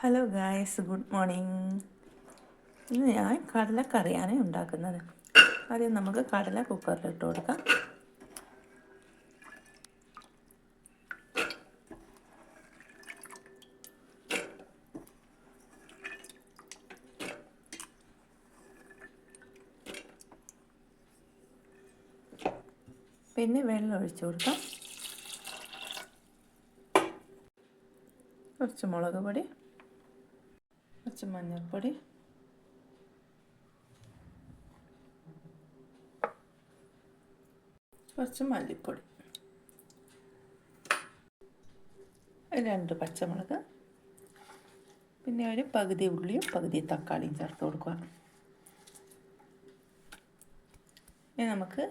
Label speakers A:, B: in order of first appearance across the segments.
A: Hello guys good morning ഇന്ന് ഞാൻ കടലക്കറിയാണ് ഉണ്ടാക്കുന്നത്. ആദ്യം നമുക്ക് കടല കുക്കറിൽ ഇട്ട് കൊടുക്കാം. പിന്നെ വെള്ളം ഒഴിച്ചു കൊടുക്കാം. കുറച്ച് മുളക് പൊടി. കുറച്ച് മഞ്ഞൾപ്പൊടി. കുറച്ച് മല്ലിപ്പൊടി. രണ്ട് പച്ചമുളക്. പിന്നെ ഒരു പകുതി ഉള്ളിയും പകുതി തക്കാളിയും ചേർത്ത് കൊടുക്കുക. ഇനി നമുക്ക്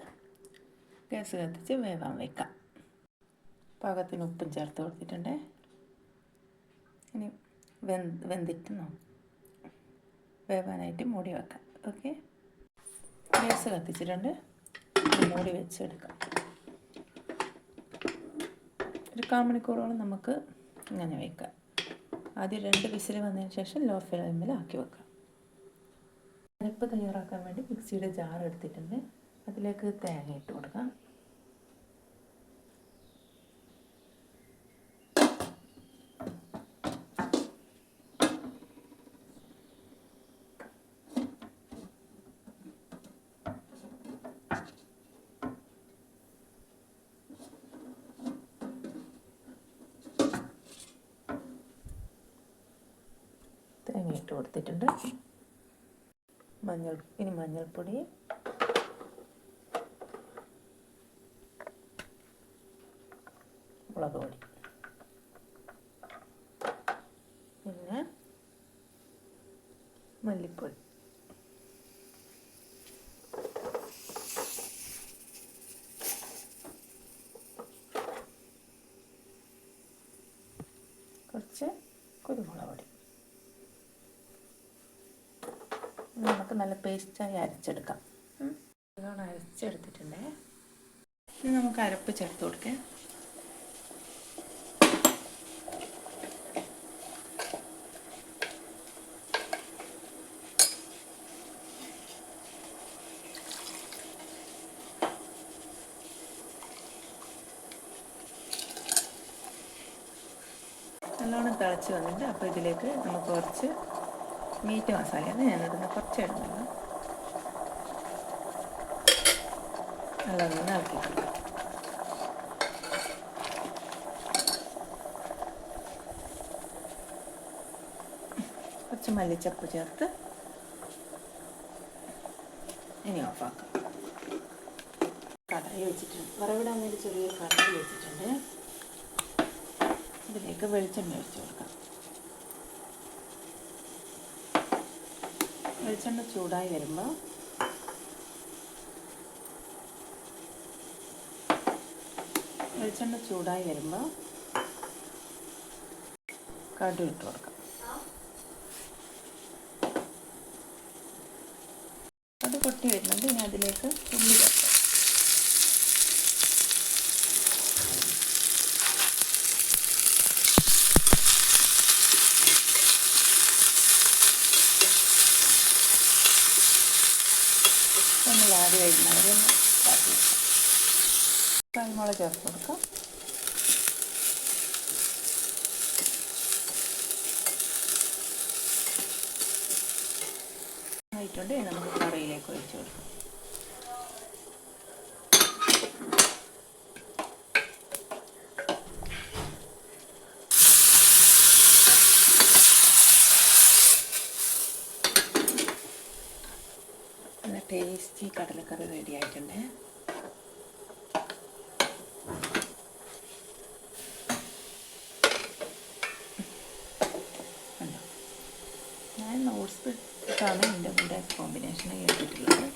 A: ഗ്യാസ് കത്തിച്ച് വേവാൻ വയ്ക്കാം പാകത്തിന് ഉപ്പും ചേർത്ത് കൊടുത്തിട്ടുണ്ട്. ഇനി വെന്ത് വെന്തിട്ട് നോക്കാം. വേവാനായിട്ട് മൂടി വെക്കാം. ഓക്കെ ഗ്യാസ് കത്തിച്ചിട്ടുണ്ട്. മൂടി വെച്ചെടുക്കാം. ഒരു കാമണിക്കൂറോളം നമുക്ക് ഇങ്ങനെ വയ്ക്കാം ആദ്യം രണ്ട് വിസിൽ വന്നതിന് ശേഷം ലോ ഫ്ലെയിമിൽ ആക്കി വെക്കാം. അരപ്പ് തയ്യാറാക്കാൻ വേണ്ടി മിക്സിയുടെ ജാർ എടുത്തിട്ടുണ്ട്. അതിലേക്ക് തേങ്ങ ഇട്ട് കൊടുക്കാം. തേങ്ങ ഇട്ട് കൊടുത്തിട്ടുണ്ട്. മഞ്ഞൾ ഇനി മഞ്ഞൾപ്പൊടി. മുളക് പൊടി. പിന്നെ മല്ലിപ്പൊടി. കുറച്ച് കുരുമുളക് പൊടി. നമുക്ക് നല്ല പേസ്റ്റായി അരച്ചെടുക്കാം. നല്ലോണം അരച്ചെടുത്തിട്ടുണ്ടേ. ഇനി നമുക്ക് അരപ്പ് ചേർത്ത് കൊടുക്കാം. നല്ലോണം തിളച്ച് വന്നിട്ട് അപ്പോൾ ഇതിലേക്ക് നമുക്ക് കുറച്ച് മീറ്റ് മസാലയാണ് ഞാനിടുന്നത് കുറച്ച് ഇടുന്നത് നല്ലോണം ഇളക്കി കുറച്ച് മല്ലിച്ചപ്പ് ചേർത്ത് ഇനി ഓഫാക്കാം. കടായി വെച്ചിട്ടുണ്ട്. വറവിടാൻ വേണ്ടി ചെറിയൊരു കടായി വെച്ചിട്ടുണ്ട്. ഇതിലേക്ക് വെളിച്ചെണ്ണ ഒഴിച്ച് കൊടുക്കാം. വെളിച്ചെണ്ണ ചൂടായി വരുമ്പോൾ വെളിച്ചെണ്ണ ചൂടായി വരുമ്പോൾ കടു ഇട്ട് കൊടുക്കാം. അത് പൊട്ടി വരുന്നുണ്ട് ഇനി അതിലേക്ക് ഉള്ളി ചേർക്കാം. ഒന്ന് വാടി വരുന്നവരെ ഒന്ന് കാട്ടി ചേർത്ത് കൊടുക്കാം. ആയിട്ടുണ്ട് ഇനി നമുക്ക് കറിയിലേക്ക് ഒഴിച്ചു കൊടുക്കാം. നല്ല ടേസ്റ്റി കടലക്കറി റെഡി ആയിട്ടുണ്ട്. ഞാൻ നോട്ട്സ് ഇട്ടാണ് എന്റെ കൂടെ കോമ്പിനേഷൻ ചെയ്തിട്ടുള്ളത്